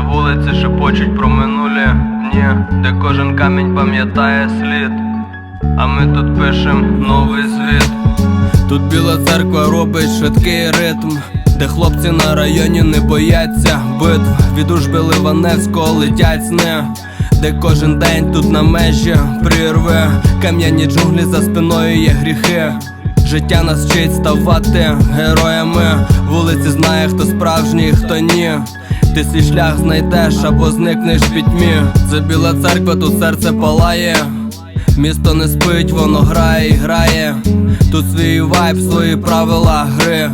вулиці шепочуть про минулі дні, де кожен камінь пам'ятає слід. А ми тут пишем новий звіт. Тут біла церква робить швидкий ритм, де хлопці на районі не бояться битв. Від дружби Ливаневського летять сни, де кожен день тут на межі прірви. Кам'яні джунглі за спиною є гріхи. Життя нас вчить ставати героями. Вулиці знає, хто справжній, хто ні. Ти свій шлях знайдеш або зникнеш в пітьмі. Це біла церква, тут серце палає. Місто не спить, воно грає і грає. Тут свій вайб, свої правила гри.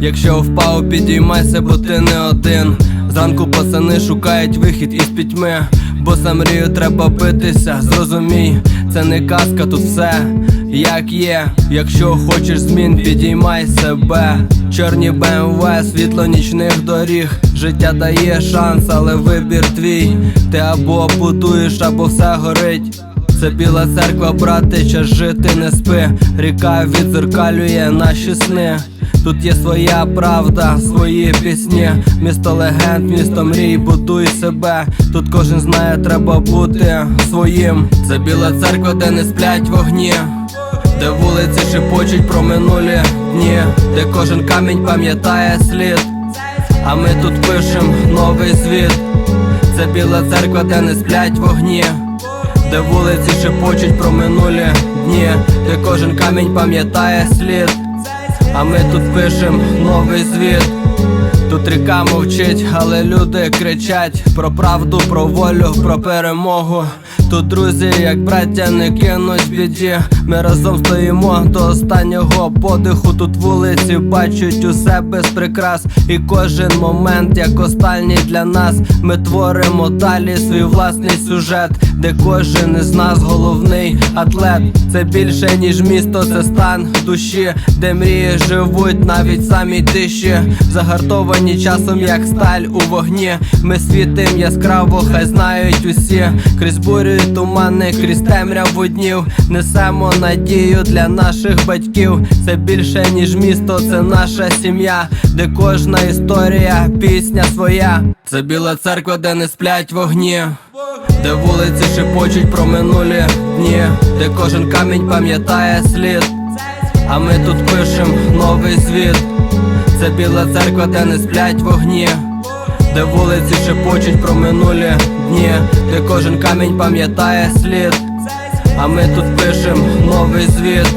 Якщо впав, підіймайся, бо ти не один. Зранку пацани шукають вихід із пітьми. Бо за мрію треба битися, зрозумій, це не казка, тут все як є. Якщо хочеш змін, підіймай себе. Чорні БМВ, світло нічних доріг. Життя дає шанс, але вибір твій. Ти або будуєш, або все горить. Це біла церква, брате, час жити не спи. Ріка відзеркалює наші сни. Тут є своя правда, свої пісні. Місто легенд, місто мрій, будуй себе. Тут кожен знає, треба бути своїм. Це біла церква, де не сплять вогні. Де вулиці шепочуть про минулі дні, де кожен камінь пам'ятає слід. А ми тут пишем новий звіт. Це біла церква, де не сплять вогні. Де вулиці шепочуть про минулі дні, де кожен камінь пам'ятає слід. А ми тут пишем новий звіт. Тут ріка мовчить, але люди кричать про правду, про волю, про перемогу. Тут друзі, як браття, не кинуть біді. Ми разом стоїмо до останнього подиху. Тут вулиці бачать усе без прикрас. І кожен момент, як останній для нас. Ми творимо далі свій власний сюжет, де кожен із нас головний атлет. Це більше, ніж місто, це стан душі, де мрії живуть навіть в самій тиші. Загартовані часом, як сталь у вогні. Ми світим яскраво, хай знають усі. Крізь бурю і тумани, крізь темряву днів. Несемо надію для наших батьків. Це більше, ніж місто, це наша сім'я, де кожна історія, пісня своя. Це біла церква, де не сплять вогні. Де вулиці шепочуть про минулі дні, де кожен камінь пам'ятає слід. А ми тут пишем новий звіт. Це біла церква, де не сплять вогні, де вулиці шепочуть про минулі дні, де кожен камінь пам'ятає слід. А ми тут пишем новий звіт.